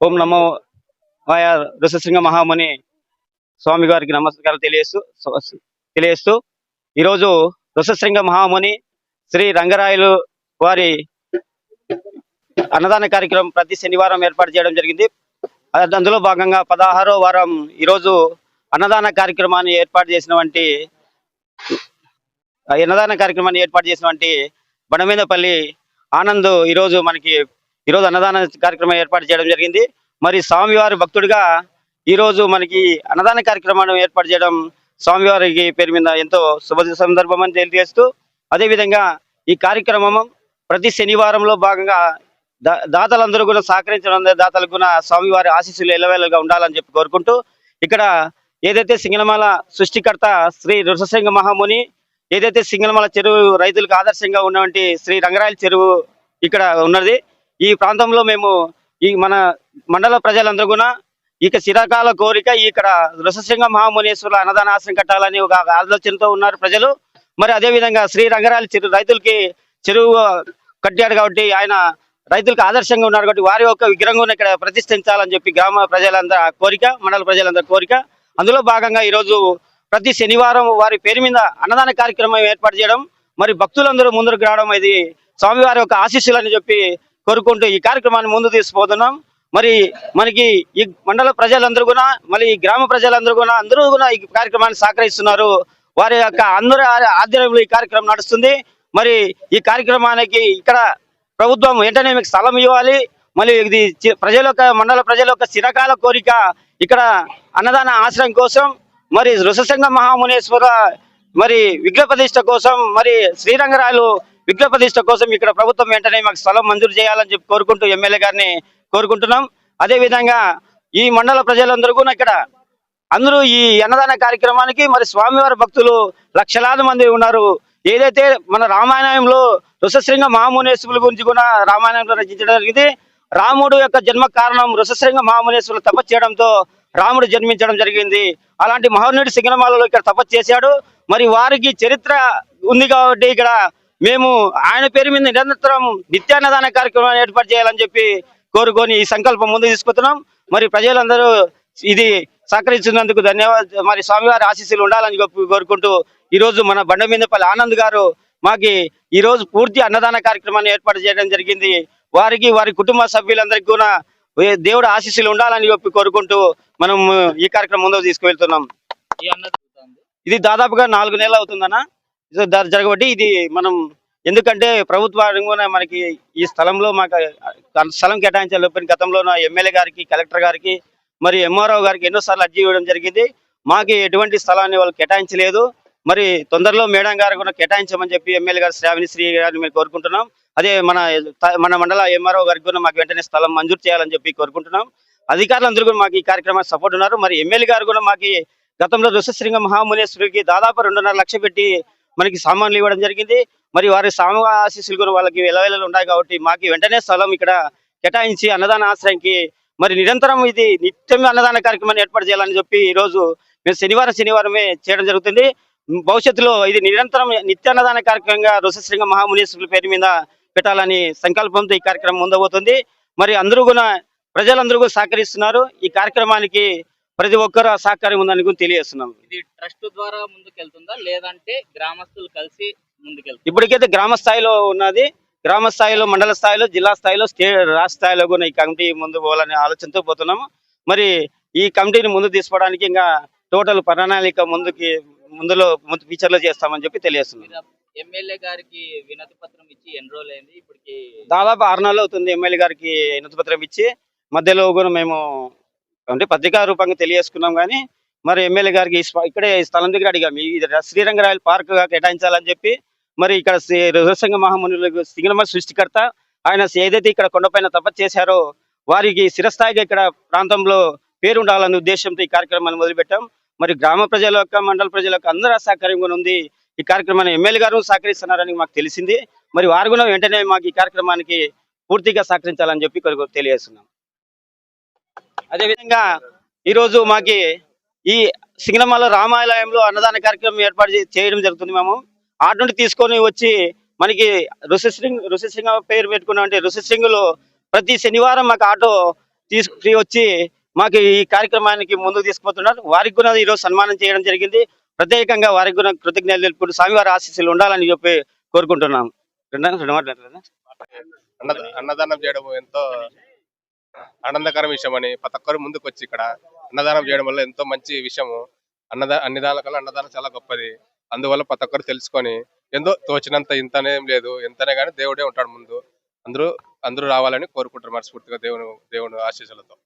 ఓం నమో మాయా ఋషశృంగ మహాముని స్వామి గారికి నమస్కారం తెలియస్తూ తెలియస్తూ ఈరోజు ఋషశృంగ మహాముని శ్రీ రంగరాయలు వారి అన్నదాన కార్యక్రమం ప్రతి శనివారం ఏర్పాటు చేయడం జరిగింది. అందులో భాగంగా పదహారో వారం ఈరోజు అన్నదాన కార్యక్రమాన్ని ఏర్పాటు చేసినటువంటి అన్నదాన కార్యక్రమాన్ని ఏర్పాటు చేసినటువంటి బండమీదపల్లి ఆనంద్ ఈరోజు మనకి ఈరోజు అన్నదాన కార్యక్రమం ఏర్పాటు చేయడం జరిగింది. మరి స్వామివారి భక్తుడిగా ఈరోజు మనకి అన్నదాన కార్యక్రమాన్ని ఏర్పాటు చేయడం స్వామివారికి పేరు మీద ఎంతో శుభ సందర్భం అని తెలియజేస్తూ అదేవిధంగా ఈ కార్యక్రమం ప్రతి శనివారంలో భాగంగా దా- దాతలందరూ కూడా సహకరించడం దాతలకు కూడా స్వామివారి ఆశీస్సులు ఎల్లవేళగా ఉండాలని చెప్పి కోరుకుంటూ ఇక్కడ ఏదైతే సింగనమాల సృష్టికర్త శ్రీ నృసింహ మహాముని ఏదైతే సింగనమాల చెరువు రైతులకు ఆదర్శంగా ఉన్నటువంటి శ్రీ రంగరాయల చెరువు ఇక్కడ ఉన్నది ఈ ప్రాంతంలో మేము ఈ మన మండల ప్రజలందరూ కూడా ఇక చిరకాల కోరిక ఇక్కడ రుససింగ మహామునేశ్వరుల అన్నదాన ఆశ్రయం కట్టాలని ఒక ఆలోచనతో ఉన్నారు ప్రజలు. మరి అదే విధంగా శ్రీ రంగరాలి చెరువు రైతులకి చెరువు కట్టాడు కాబట్టి ఆయన రైతులకు ఆదర్శంగా ఉన్నారు కాబట్టి వారి యొక్క విగ్రహం ఇక్కడ ప్రతిష్ఠించాలని చెప్పి గ్రామ ప్రజలందరి కోరిక మండల ప్రజలందరి కోరిక. అందులో భాగంగా ఈరోజు ప్రతి శనివారం వారి పేరు మీద అన్నదాన కార్యక్రమం ఏర్పాటు చేయడం. మరి భక్తులందరూ ముందుకు రావడం ఇది స్వామివారి యొక్క ఆశీస్సులని చెప్పి కోరుకుంటూ ఈ కార్యక్రమాన్ని ముందు తీసుకుపోతున్నాం. మరి మనకి ఈ మండల ప్రజలందరూ కూడా మరి ఈ గ్రామ ప్రజలందరూ కూడా అందరూ కూడా ఈ కార్యక్రమాన్ని సహకరిస్తున్నారు. వారి యొక్క అందరి ఆధ్వర్యంలో ఈ కార్యక్రమం నడుస్తుంది. మరి ఈ కార్యక్రమానికి ఇక్కడ ప్రభుత్వం వెంటనే మీకు స్థలం ఇవ్వాలి. మళ్ళీ ఇది ప్రజల యొక్క మండల ప్రజల యొక్క చిరకాల కోరిక ఇక్కడ అన్నదాన ఆశ్రయం కోసం మరి రుససంగ మహామునేశ్వర మరి విగ్రహ ప్రతిష్ట కోసం మరి శ్రీరంగరాయలు విగ్రహ ప్రతిష్ట కోసం ఇక్కడ ప్రభుత్వం వెంటనే మాకు స్థలం మంజూరు చేయాలని చెప్పి కోరుకుంటూ ఎమ్మెల్యే గారిని కోరుకుంటున్నాం. అదే విధంగా ఈ మండల ప్రజలందరూ కూడా ఇక్కడ అందరూ ఈ అన్నదాన కార్యక్రమానికి మరి స్వామివారి భక్తులు లక్షలాది మంది ఉన్నారు. ఏదైతే మన రామాయణంలో రుసశృంగ మహామునేశ్వరుల గురించి కూడా రామాయణంలో రచించడం జరిగింది. రాముడు యొక్క జన్మ కారణం రుసశృంగ మహామునేశ్వరులు తపస్సు చేయడంతో రాముడు జన్మించడం జరిగింది. అలాంటి మహోన్నతుడి సిగ్నమాలలో ఇక్కడ తపస్సు చేశాడు. మరి వారికి చరిత్ర ఉంది కాబట్టి ఇక్కడ మేము ఆయన పేరు మీద నిరంతరం నిత్యాన్నదాన కార్యక్రమాన్ని ఏర్పాటు చేయాలని చెప్పి కోరుకొని ఈ సంకల్పం ముందు తీసుకుతున్నాం మరి ప్రజలందరూ ఇది సహకరించినందుకు ధన్యవాదాలు మరి స్వామివారి ఆశీస్సులు ఉండాలని కోరుకుంటూ ఈ రోజు మన బండమీదపల్లి ఆనంద్ గారు మాకి ఈ రోజు పూర్తి అన్నదాన కార్యక్రమాన్ని ఏర్పాటు చేయడం జరిగింది. వారికి వారి కుటుంబ సభ్యులందరికీ కూడా దేవుడు ఆశీస్సులు ఉండాలని చెప్పి కోరుకుంటూ మనం ఈ కార్యక్రమం ముందుకు తీసుకువెళ్తున్నాం. ఇది దాదాపుగా నాలుగు నెలలు అవుతుందన్న? జరగబట్టి ఇది మనం ఎందుకంటే ప్రభుత్వం కూడా మనకి ఈ స్థలంలో మాకు స్థలం స్థలం కేటాయించాలి గతంలో నా ఎమ్మెల్యే గారికి కలెక్టర్ గారికి మరి ఎంఆర్ఓ గారికి ఎన్నోసార్లు అర్జీ ఇవ్వడం జరిగింది. మాకు ఎటువంటి స్థలాన్ని వాళ్ళు కేటాయించలేదు. మరి తొందరలో మేడం గారు కూడా కేటాయించమని చెప్పి ఎమ్మెల్యే గారు శ్రావణి శ్రీ గారిని మేము కోరుకుంటున్నాం. అదే మన త- మన మండల ఎంఆర్ఓ గారికి కూడా మాకు వెంటనే స్థలం మంజూరు చేయాలని చెప్పి కోరుకుంటున్నాం. అధికారులందరూ కూడా మాకు ఈ కార్యక్రమానికి సపోర్ట్ ఉన్నారు. మరి ఎమ్మెల్యే గారు కూడా మాకు గతంలో ఋషశృంగ మహామునేశ్వరికి దాదాపు రెండున్నర లక్ష పెట్టి మనకి సామాన్లు ఇవ్వడం జరిగింది. మరి వారి సామ ఆశీస్సులు కూడా వాళ్ళకి వెలవేళలు ఉన్నాయి కాబట్టి మాకు వెంటనే స్థలం ఇక్కడ కేటాయించి అన్నదాన ఆశ్రయంకి మరి నిరంతరం ఇది నిత్యం అన్నదాన కార్యక్రమాన్ని ఏర్పాటు చేయాలని చెప్పి ఈ రోజు మేము శనివారం శనివారమే చేయడం జరుగుతుంది. భవిష్యత్తులో ఇది నిరంతరం నిత్యాన్నదాన కార్యక్రమంగా ఋషశృంగ మహామునీశ్వరుల పేరు మీద పెట్టాలని సంకల్పంతో ఈ కార్యక్రమం ముందబోతుంది మరి అందరూ కూడా ప్రజలందరూ కూడా సహకరిస్తున్నారు. ఈ కార్యక్రమానికి ప్రతి ఒక్కరు సహకారం ఉందని కూడా తెలియజేస్తున్నాం. ఇది ట్రస్ట్ ద్వారా ముందుకెళ్తుందా? లేదంటే గ్రామస్తులు కలిసి ముందుకెళ్తారు? ఇప్పటికైతే గ్రామ స్థాయిలో ఉన్నది. గ్రామ స్థాయిలో మండల స్థాయిలో జిల్లా స్థాయిలో స్టేట్ రాష్ట్ర స్థాయిలో కూడా ఈ కమిటీ ముందు పోవాలనే ఆలోచనతో పోతున్నాము. మరి ఈ కమిటీని ముందు తీసుకోవడానికి ఇంకా టోటల్ ప్రణాళిక ముందుకి ముందులో ముందు ఫ్యూచర్లో చేస్తామని చెప్పి తెలియజేస్తున్నాం. ఎమ్మెల్యే గారికి వినతి పత్రం ఇచ్చి ఎన్రోల్ అయింది? ఇప్పటికి దాదాపు ఆరు నెలలు అవుతుంది ఎమ్మెల్యే గారికి వినతి పత్రం ఇచ్చి మధ్యలో కూడా మేము అంటే పత్రికా రూపంగా తెలియజేసుకున్నాం కానీ మరి ఎమ్మెల్యే గారికి ఇక్కడే ఈ స్థలం దగ్గర అడిగాము ఇది శ్రీరంగరాయల పార్క్ కేటాయించాలని చెప్పి మరి ఇక్కడ శ్రీ మహామునులకు సింగనమ సృష్టికర్త ఆయన ఏదైతే ఇక్కడ కొండపైన తపస్సు చేశారో వారికి శిరస్థాయిగా ఇక్కడ ప్రాంతంలో పేరు ఉండాలనే ఉద్దేశంతో ఈ కార్యక్రమాన్ని మొదలుపెట్టాం. మరి గ్రామ ప్రజల యొక్క మండల ప్రజల యొక్క అందరూ సహకారంగా ఉంది. ఈ కార్యక్రమాన్ని ఎమ్మెల్యే గారు సహకరిస్తున్నారని మాకు తెలిసింది. మరి వారు కూడా వెంటనే మాకు ఈ కార్యక్రమానికి పూర్తిగా సహకరించాలని చెప్పి కొరకు తెలియజేస్తున్నాం. అదేవిధంగా ఈరోజు మాకి ఈ సింగనమల రామాలయంలో అన్నదాన కార్యక్రమం ఏర్పాటు చేయడం జరుగుతుంది మేము. ఆటు నుండి తీసుకొని వచ్చి మనకి ఋషిశృంగ్ ఋషిశృంగ పేరు పెట్టుకున్నామంటే అంటే ప్రతి శనివారం మాకు ఆటో తీసుకు వచ్చి మాకు ఈ కార్యక్రమానికి ముందుకు తీసుకుపోతున్నారు. వారికి కూడా ఈరోజు సన్మానం చేయడం జరిగింది. ప్రత్యేకంగా వారికి కూడా కృతజ్ఞతలు తెలుపుకుంటూ స్వామివారి ఆశీస్సులు ఉండాలని చెప్పి కోరుకుంటున్నాం రెండు రెండు మాటలు అన్నదానం చేయడం ఎంతో ఆనందకరం విషయం అని ప్రతి ఒక్కరు ముందుకు వచ్చి ఇక్కడ అన్నదానం చేయడం వల్ల ఎంతో మంచి విషయము. అన్నదా అన్ని దానిల కన్నా అన్నదానం చాలా గొప్పది. అందువల్ల ప్రతి ఒక్కరు తెలుసుకొని ఎంతో తోచినంత ఇంతనేం లేదు. ఎంతనే కానీ దేవుడే ఉంటాడు ముందు. అందరూ అందరూ రావాలని కోరుకుంటారు మనస్ఫూర్తిగా దేవుని దేవుని ఆశీస్సులతో.